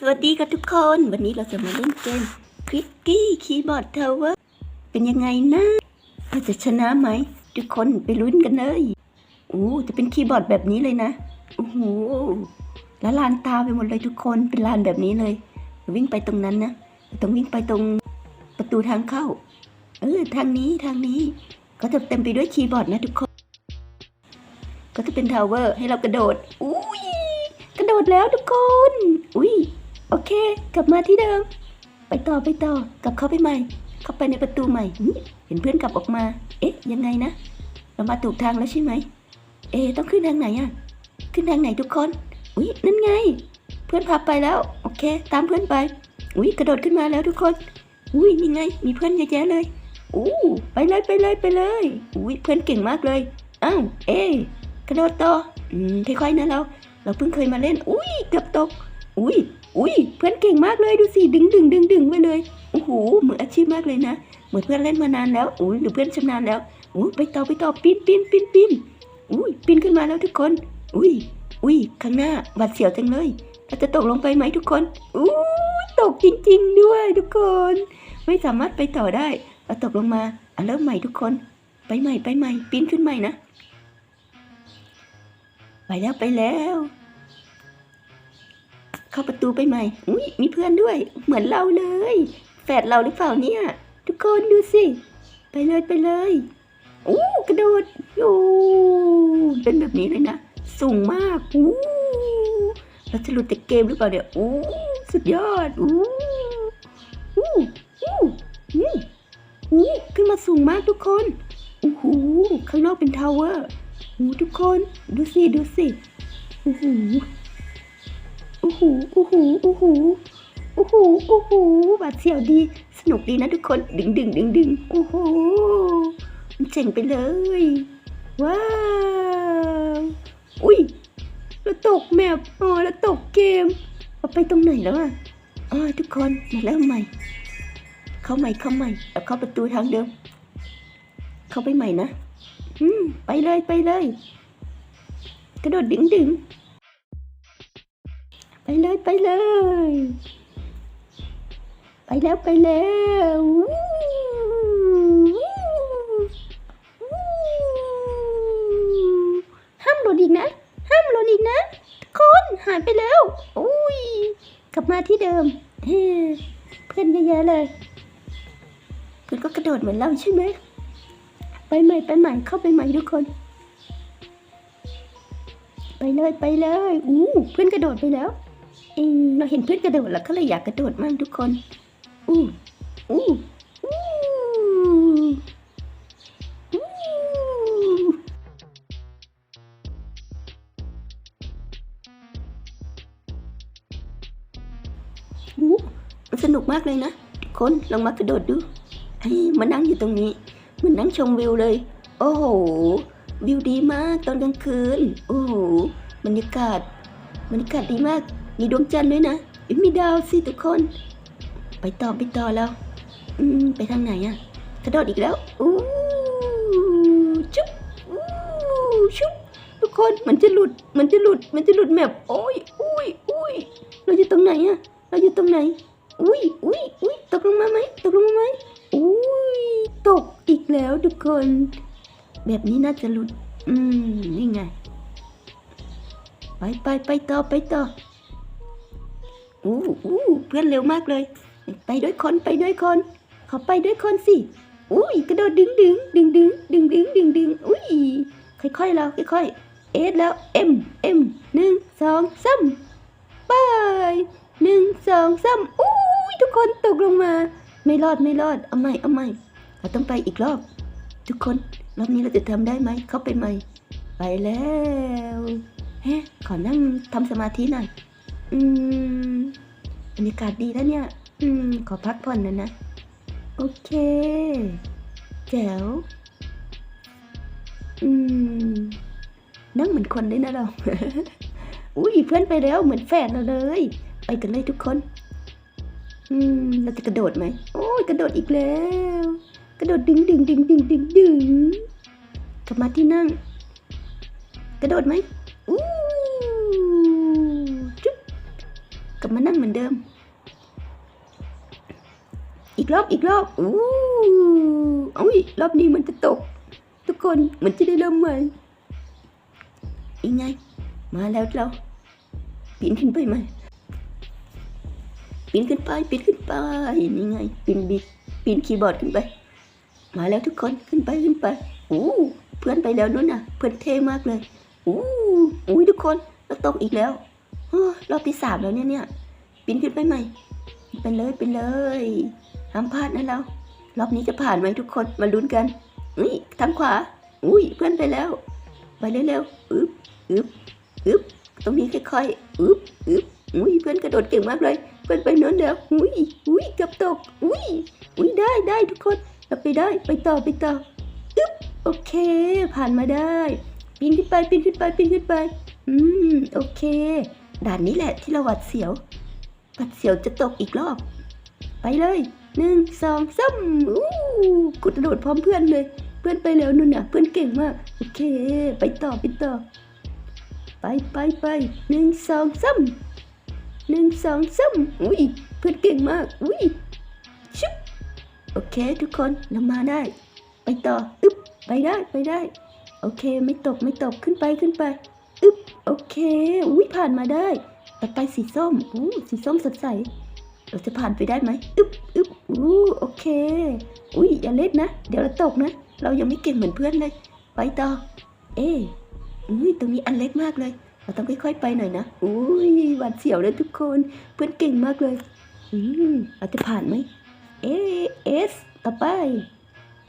สวัสดีค่ะทุกคน วันนี้เราจะมาเล่นเกมคลิกกี้คีย์บอร์ดทาวเวอร์เป็นยังไงนะเราจะชนะไหม ทุกคนไปลุ้นกันเลยโอ้จะเป็นคีย์บอร์ดแบบนี้เลยนะโอ้โหแล้วลานตาไปหมดเลยทุกคนเป็นลานแบบนี้เลยวิ่งไปตรงนั้นนะต้องวิ่งไปตรงประตูทางเข้า เออทางนี้ทางนี้ ก็จะเต็มไปด้วยคีย์บอร์ดนะทุกคน ก็จะเป็นทาวเวอร์ให้เรากระโดดอุ้ยกระโดดแล้วทุกคนอุ้ย โอเค กลับมาที่เดิม ไปต่อไปต่อกลับเข้าไปใหม่ เข้าไปในประตูใหม่ เห็นเพื่อนกลับออกมา เอ๊ะ ยังไงนะ เรามาถูกทางแล้วใช่ไหม เอ๊ต้องขึ้นทางไหนอะขึ้นทางไหนทุกคน อุ้ยนั่นไง เพื่อนพาไปแล้ว โอเค ตามเพื่อนไป อุ้ยกระโดดขึ้นมาแล้วทุกคน อุ้ยนี่ไง มีเพื่อนเยอะแยะเลย อู้ไปเลยไปเลยไปเลย อุ้ยเพื่อนเก่งมากเลย อ้าว เอ๊ะกระโดดต่อ อืม ค่อยๆนะเรา เราเพิ่งเคยมาเล่น อุ้ยเกือบตก อุ้ย อุ้ยเพื่อนเก่งมากเลยดูสิดึงดึงดึงดึงไปเลยโอ้โหมือนอาชีพมากเลยนะ เหมือนเพื่อนเล่นมานานแล้วอุ้ยหรือเพื่อนชำนาญแล้วอุ้ยไปต่อไปต่อปีนปีนปีนปีนอุ้ยปีนขึ้นมาแล้วทุกคน อุ้ยอุ้ยข้างหน้าหวัดเสียวจังเลยเราจะตกลงไปไหมทุกคนอุ้ยตกจริง ๆ ด้วยทุกคน ไม่สามารถไปต่อได้เราตกลงมาอะเริ่มใหม่ทุกคน ไปใหม่ไปใหม่ปีนขึ้นใหม่นะ ไปแล้วไปแล้ว เข้าประตูไปใหม่ อุ้ยมีเพื่อนด้วย เหมือนเราเลย แฝดเราหรือเปล่าเนี่ย ทุกคนดูสิ ไปเลยไปเลยอู้กระโดดโอ้เป็นแบบนี้เลยนะ สูงมากอู้เราจะหลุดจากเกมหรือเปล่าเนี่ยอู้สุดยอดอู้อู้อู้อู้อู้ขึ้นมาสูงมากทุกคนโอ้โหข้างนอกเป็นทาวเวอร์อู้ทุกคน ดูสิ ดูสิโอ้โหโอ้ หโอ้โหโอ้โหโอ้โหโอ้โหบาดเสียวดี สนุกดีนะทุกคน ดึงดึงดึงดึงโอ้โหมันเจ๋งไปเลย ว้าว อุ้ยเราตกแมปอ๋อเราตกเกม เอาไปตรงไหนแล้วอะอ๋อทุกคนมาเริ่มใหม่ เข้าใหม่เข้าใหม่เอาเข้าประตูทางเดิม เข้าไปใหม่นะ อืม ไปเลยไปเลย กระโดดดึงดึง ไปเลยไปเลย ไปแล้วไปแล้วห้ามหล่นอีกนะ ห้ามหล่นอีกนะทุกคนหายไปแล้วอุ้ยกลับมาที่เดิมเฮ้เพื่อนเยอะๆเลยเพื่อนก็กระโดดเหมือนเราใช่ไหมไปใหม่ไปใหม่เข้าไปใหม่ทุกคน ไปเลยไปเลยอู้เพื่อนกระโดดไปแล้ว เออเราเห็นเพื่อนกระโดดแล้วก็เลยอยากกระโดดมั่งทุกคน อู้อู้อู้อู้มันสนุกมากเลยนะทุกคนลองมากระโดดดูไอ้มานั่งอยู่ตรงนี้เหมันนั่งชมวิวเลย โอ้โห วิวดีมากตอนกลางคืน โอ้โหบรรยากาศบรรยากาศดีมาก มีดวงจันทร์ด้วยนะ มีดาวสิทุกคน ไปต่อไปต่อแล้วอืมไปทางไหนอะกระโดดอีกแล้วอู้ชุบอู้ชุบทุกคนมันจะหลุดมันจะหลุดมันจะหลุดแมพโอ้ยอุ้ยอุ้ยเราอยู่ตรงไหนอะเราอยู่ตรงไหน อุ้ยอุ้ยอุ้ยตกลงมาไหมตกลงมาไหมอุ้ยตกอีกแล้วทุกคน แบบนี้น่าจะหลุด อืมนี่ไง ไปไปไปต่อไปต่อ อู้อู้เพื่อนเร็วมากเลย ไปด้วยคนไปด้วยคนขอไปด้วยคนสิอุ้ยกระโดดดึงดึงดึงดึงดึงดึงดึงดึงอุ้ยค่อยๆเราค่อยๆเอสแล้วเอ็มเอ็มหนึ่งสองสามไปหนึ่งสองสามอุ้ยทุกคนตกลงมา ไม่รอดไม่รอดเอาใหม่เอาใหม่เราต้องไปอีกรอบ ทุกคนรอบนี้เราจะทำได้ไหมเข้าไปใหม่ ไปแล้วเฮ้ขอนั่งทำสมาธิหน่อย อืมบรรยากาศดีแล้วเนี่ย อืม ขอพักผ่อนหนะนะ โอเค แจ๋ว อืม นั่งเหมือนคนเลยนะเรา อุ้ยเพื่อนไปแล้วเหมือนแฝดเราเลย ไปกันเลยทุกคน อืม เราจะกระโดดไหม โอ้ยกระโดดอีกแล้ว กระโดดดึงดึงดึงดึงดึงดึงกลับมาที่นั่ง กระโดดไหมอู้ จุ๊บลับมานั่งเหมือนเดิม อีกรอบอีกรอบอู้อุ้ยรอบนี้มันจะตก ทุกคนมันจะได้เริ่มใหม่ยังไง มาแล้วเราปีนขึ้นไปไหมปีนขึ้นไปปีนขึ้นไปนี่ไงปีนบิดปีนคีย์บอร์ดขึ้นไป มาแล้วทุกคนขึ้นไปขึ้นไปอู้เพื่อนไปแล้วนู้นน่ะ เพื่อนเท่มากเลยอู้อุ้ยทุกคนเราตกอีกแล้ว รอบที่สามแล้วเนี่ยเนี่ยปีนขึ้นไปใหม่ไปเลยไปเลยห้ามพลาดนะเรารอบนี้จะผ่านไหมทุกคนมาลุ้นกันนี่ทางขวา อุ้ยเพื่อนไปแล้ว ไปเร็วๆอึ๊บอึ๊บอึ๊บตรงนี้ค่อยๆอึ๊บอึ๊บอุ้ยเพื่อนกระโดดเก่งมากเลย เพื่อนไปโน้นเดี๋ยวอุ้ยอุ้ยกือบตกอุ้ยอุ้ยได้ได้ทุกคนเราไปได้ไปต่อไปต่ออึ๊บโอเค ผ่านมาได้ปีนขึ้นไปปีนขึ้นไปปีนขึ้นไป อืมโอเค ด่านนี้แหละที่เราหวัดเสียวหวัดเสียวจะตกอีกรอบ ไปเลยหนึ่งสองสามอู้กระโดดพร้อมเพื่อนเลย เพื่อนไปแล้วนู่นน่ะ เพื่อนเก่งมาก โอเค ไปต่อไปต่อ ไปไปไปหนึ่งสองสามหนึ่งสองสามอุ้ยเพื่อนเก่งมาก อุ้ยชุบโอเคทุกคนเรามาได้ ไปต่อ อึ๊บ ไปได้ไปได้ โอเค ไม่ตกไม่ตกขึ้นไปขึ้นไป โอเค อุ้ยผ่านมาได้ ต่อไปสีส้มอู้สีส้มสดใส เราจะผ่านไปได้ไหมอึ๊บอึ๊บอู้โอเค อุ้ยอย่าเล่นนะ เดี๋ยวเราตกนะ เรายังไม่เก่งเหมือนเพื่อนเลย ไปต่อ เอ๊อุ้ยตรงนี้อันเล็กมากเลย เราต้องค่อยๆไปหน่อยนะ อุ้ยหวาดเสียวเลยทุกคน เพื่อนเก่งมากเลย อืมเราจะผ่านไหมเอเอสต่อไป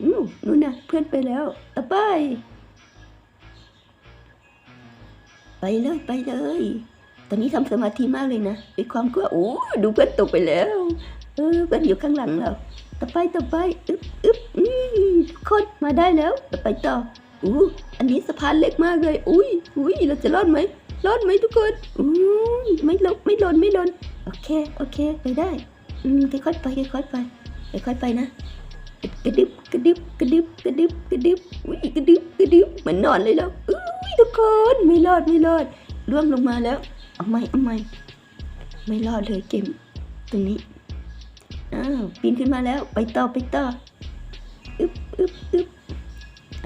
อืมนู่นนะเพื่อนไปแล้ว ต่อไป ไปเลยไปเลย ตอนนี้ทำสมาธิมากเลยนะมีความกลัวโอ้ดูเพื่อนตกไปแล้วเออเพื่อนอยู่ข้างหลังเราต่อไปต่อไปอึ๊บอึ๊บอืมทุกคนมาได้แล้วต่อไปต่ออู้อันนี้สะพานเล็กมากเลย อุ้ยอุ้ยเราจะรอดไหมรอดไหมทุกคนอุ้ยไม่ลงไม่หล่นไม่หล่นโอเคโอเคไปได้อืมค่อยๆไปค่อยๆไปค่อยๆไปนะกระดึบกระดึบกระดึบกระดึบกระดึบอุ้ยกระดึบกระดึบเหมือนนอนเลยแล้วอุ้ ทุกคนไม่รอดไม่รอดร่วงลงมาแล้วเอาไม่เอาไม่ไม่รอดเลยเกมตรงนี้อ้าวปีนขึ้นมาแล้วไปต่อไปต่ออึบอึบอึบ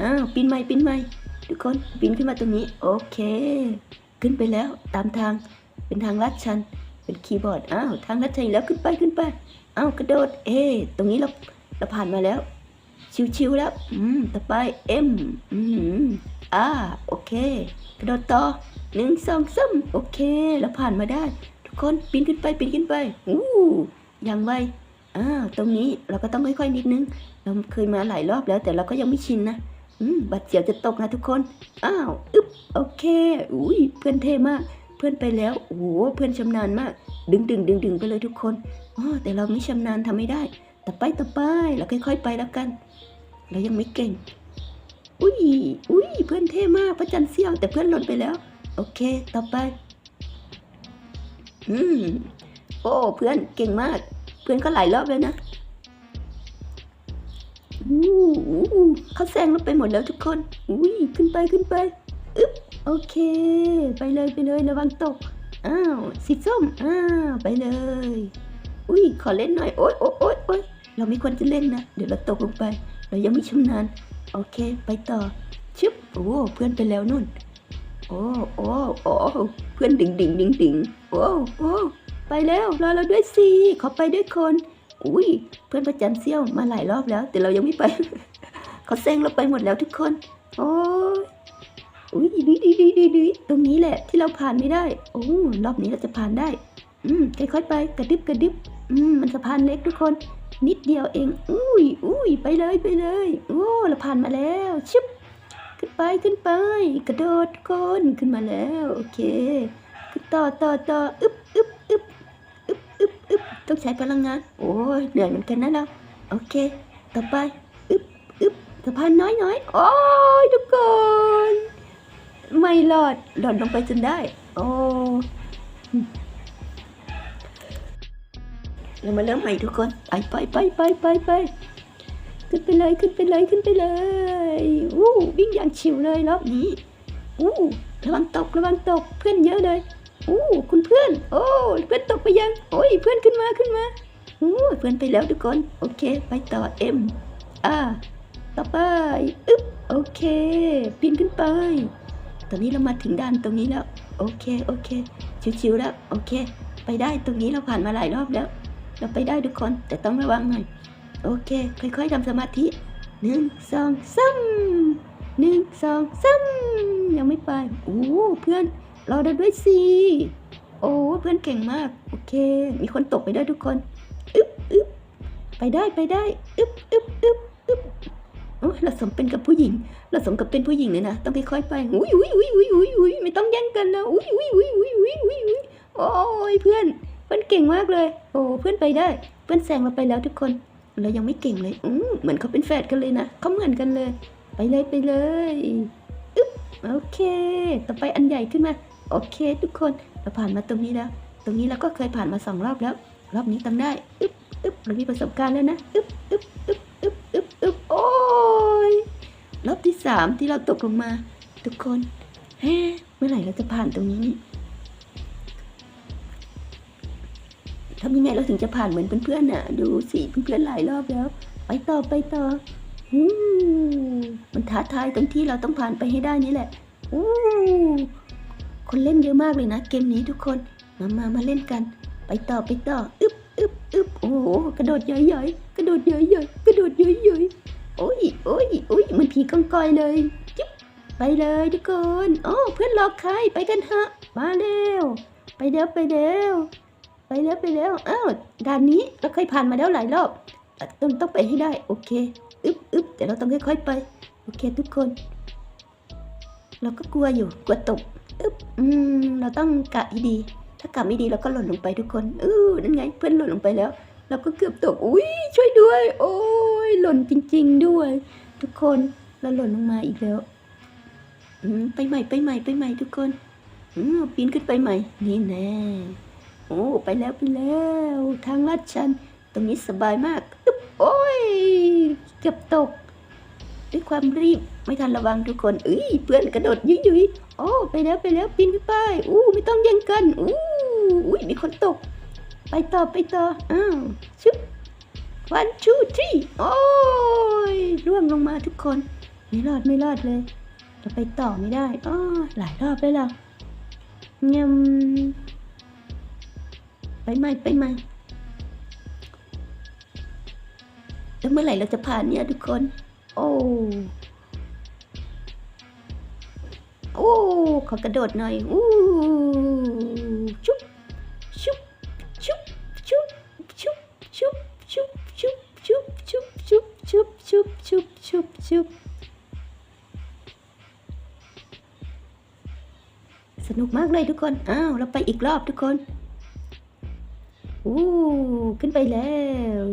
อ้าวปีนใหม่ปีนใหม่ทุกคนปีนขึ้นมาตรงนี้โอเค ขึ้นไปแล้วตามทางเป็นทางลัดชันเป็นคีย์บอร์ดอ้าวทางลัดชันแล้วขึ้นไปขึ้นไปอ้าวกระโดด เอตรงนี้เราเราผ่านมาแล้ว ชิวๆแล้ว อืม ต่อไปเอ็มอืมอ่า โอเค กระโดดต่อหนึ่งสองสามโอเคเราผ่านมาได้ ทุกคนปีนขึ้นไปปีนขึ้นไปอู้อย่างไวอ่าตรงนี้เราก็ต้องค่อยๆนิดนึง เราเคยมาหลายรอบแล้ว แต่เราก็ยังไม่ชินนะอืมบัดเสียวจะตกนะทุกคน อ้าวอึ๊บโอเคอุ้ยเพื่อนเท่มาก เพื่อนไปแล้วโอ้โหเพื่อนชำนาญมาก ดึงดึงดึงดึงไปเลยทุกคนอ๋อแต่เราไม่ชำนาญทำไม่ได้ ต่อไปต่อไปเราค่อย ๆ ไปแล้วกัน เรายังไม่เก่ง อุ้ย อุ้ย เพื่อนเท่มากพระจันทร์เสี้ยว แต่เพื่อนหล่นไปแล้ว โอเค ต่อไป อืม โอ้ เพื่อนเก่งมาก เพื่อนก็หลายรอบแล้วนะอู้เขาแซงเราไปหมดแล้วทุกคน อุ้ย ขึ้นไปขึ้นไป อึ๊บ โอเค ไปเลยไปเลยระวังตก อ้าว สีส้ม อ้าว ไปเลย อุ้ย ขอเล่นหน่อย โอ๊ยโอ๊ยโอ๊ยโอ๊ยเราไม่ควรจะเล่นนะ เดี๋ยวเราตกลงไป เรายังไม่ชำนาญ โอเค ไปต่อ ชึบ โอ้ เพื่อนไปแล้วนู่น โอ้ โอ้ โอ้ เพื่อนดิ่งดิ่งดิ่งดิ่งโอ้ โอ้ ไปแล้วรอเราด้วยสิขอไปด้วยคน อุ้ย เพื่อนประจันเซี่ยวมาหลายรอบแล้ว แต่เรายังไม่ไป เขาแซงเราไปหมดแล้วทุกคน โอ้ยอุ้ยดีดีดีดีดีตรงนี้แหละที่เราผ่านไม่ได้ โอ้ รอบนี้เราจะผ่านได้ อืม ค่อยๆไป กระดิบกระดิบ อืม มันสะพานเล็กทุกคน นิดเดียวเอง อุ้ยอุ้ยไปเลยไปเลย โอ้เราผ่านมาแล้วชึบขึ้นไปขึ้นไป กระโดดกคนขึ้นมาแล้ว โอเคขึ้นต่อต่อต่ออึ๊บอึ๊บอึ๊บอึ๊บอึ๊บอึบต้องใช้พลังงาน โอ้ยเหนื่อยเหมือนกันนะเราโอเค ต่อไปอึ๊บอึ๊บสะพานน้อยน้อยโอ้ยทุกคนไม่รอดหล่นลงไปจนได้ โอ้ เรามาเริ่มใหม่ทุกคนไปไปไปไปไปไปขึ้นไปเลยขึ้นไปเลยขึ้นไปเลยอู้วิ่งอย่างชิวเลยรอบนี้อู้ระวังตกระวังตกเพื่อนเยอะเลยโอ้คุณเพื่อน โอ้เพื่อนตกไปยังโอ้ยเพื่อนขึ้นมาขึ้นมาโอ้เพื่อนไปแล้วทุกคนโอเค ไปต่อเอ็มอ่าต่อไปอึ๊บโอเคปีนขึ้นไป ตอนนี้เรามาถึงด่านตรงนี้แล้ว โอเคโอเค ชิวๆแล้ว โอเค ไปได้ตรงนี้เราผ่านมาหลายรอบแล้ว เราไปได้ทุกคนแต่ต้องระวังหน่อยโอเค ค่อยๆทำสมาธิหนึ่งสองสามหนึ่งสองสามยังไม่ไปโอ้เพื่อนเราได้ด้วยสิโอ้เพื่อนเก่งมาก โอเค มีคนตกไปได้ทุกคนอึ๊บอึ๊บไปได้ไปได้อึ๊บอึ๊บอึ๊บอึ๊บโอ้เราสมเป็นกับผู้หญิง เราสมกับเป็นผู้หญิงเลยนะ ต้องค่อยๆไปอุ้ยอุ้ยอุ้ยอุ้ยอุ้ยอุ้ยไม่ต้องแย่งกันนะอุ้ยอุ้ยอุ้ยอุ้ยอุ้ยอุ้ยอุ้ยโอ้ยเพื่อน พื่อนเก่งมากเลย โอ้เพื่อนไปได้ เพื่อนแซงเราไปแล้วทุกคน เรายังไม่เก่งเลยอืมเหมือนเขาเป็นแฝดกันเลยนะเขาเหมือนกันเลย ไปเลยไปเลยอึ๊บโอเค ต่อไปอันใหญ่ขึ้นมา โอเค ทุกคนเราผ่านมาตรงนี้แล้ว ตรงนี้เราก็เคยผ่านมาสองรอบแล้ว รอบนี้ต้องได้อึ๊บอึ๊บเรามีประสบการณ์แล้วนะอึ๊บอึ๊บอึ๊บอึ๊บอึ๊บอึ๊บโอ้ยรอบที่สามที่เราตกลงมา ทุกคนเฮ้เมื่อไหร่เราจะผ่านตรงนี้ ทำยังไงเราถึงจะผ่านเหมือนเพื่อนๆน่ะ ดูสิเพื่อนๆหลายรอบแล้ว ไปต่อไปต่อมันท้าทายตรงที่เราต้องผ่านไปให้ได้นี่แหละอู้คนเล่นเยอะมากเลยนะ เกมนี้ทุกคน มามามาเล่นกัน ไปต่อไปต่ออึบอึบอึบโอ้โหกระโดดใหญ่ๆกระโดดใหญ่ๆกระโดดใหญ่ๆโอ้ยโอ้ยโอ้ยมันผีกองกอยเลยจิ๊บไปเลยทุกคนโอ้เพื่อนรอใครไปกันเถอะมาเร็วไปเร็วไปเร็ว ไปเร็วไปเร็วอ้าวด่านนี้เราเคยผ่านมาแล้วหลายรอบต้องต้องไปให้ได้ โอเคอึ๊บอึ๊บแต่เราต้องค่อยๆไป โอเคทุกคน เราก็กลัวอยู่กลัวตกอึ๊บอืมเราต้องกะให้ดี ถ้ากะไม่ดีเราก็หล่นลงไปทุกคนเออนั่นไงเพื่อนหล่นลงไปแล้ว เราก็เกือบตกอุ้ยช่วยด้วย โอ้ยหล่นจริง ๆ ด้วย ทุกคนเราหล่นลงมาอีกแล้วอืมไปใหม่ไปใหม่ไปใหม่ทุกคนอืมปีนขึ้นไปใหม่นี่แน่ อ้ไปแล้วไปแล้ว ทางลาดชัน ตรงนี้สบายมากอึ๊บโอ้ยเกือบตก ด้วยความรีบไม่ทันระวังทุกคนเอ้ยเพื่อนกระโดดยุยยุยโอ้ไปแล้วไปแล้วปีนขึ้นไปอู้ไม่ต้องแย่งกันอู้อุ้ยมีคนตก ไปต่อไปต่ออ้าวชึบวันชูที่โอ้ยร่วงลงมาทุกคน ไม่รอดไม่รอดเลยเราไปต่อไม่ได้อ้อหลายรอบแล้วเรายำ ไปใหม่ไปใหม่แล้วเมื่อไหร่เราจะผ่านเนี่ยทุกคน โอ้โอ้ขอกระโดดหน่อยอู้ชุบชุบชุบชุบชุบชุบชุบชุบชุบชุบชุบชุบชุบชุบชุบชุบสนุกมากเลยทุกคน อ้าว เราไปอีกรอบทุกคน อู้ขึ้นไปแล้ว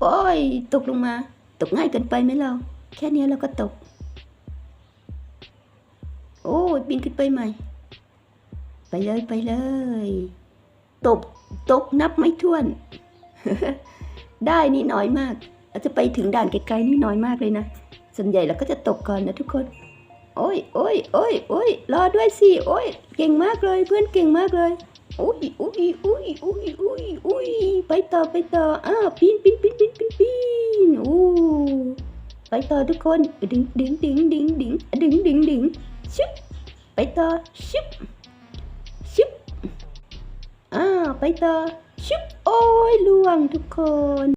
โอ้ยตกลงมา ตกง่ายเกินไปไหมเรา แค่นี้เราก็ตก โอ้ยปีนขึ้นไปใหม่ ไปเลยไปเลย ตกตกนับไม่ถ้วน ได้นี่น้อยมากเราจะไปถึงด่านไกลๆนี่น้อยมากเลยนะ ส่วนใหญ่เราก็จะตกก่อนนะทุกคน โอ้ยโอ้ยโอ้ยโอ้ยรอด้วยสิ โอ้ย เก่งมากเลย เพื่อนเก่งมากเลย อุ้ยอุ้ยอุ้ยอุ้ยอุ้ยอุ้ยไปต่อไปต่ออ้าวปีนปีนปีนปีนปีนปีนโอ้ไปต่อทุกคนดึงดึงดึงดึงดึงดึงดึงดึงชึบไปต่อชึบชึบอ้าวไปต่อชึบโอ้ยล่วงทุกคน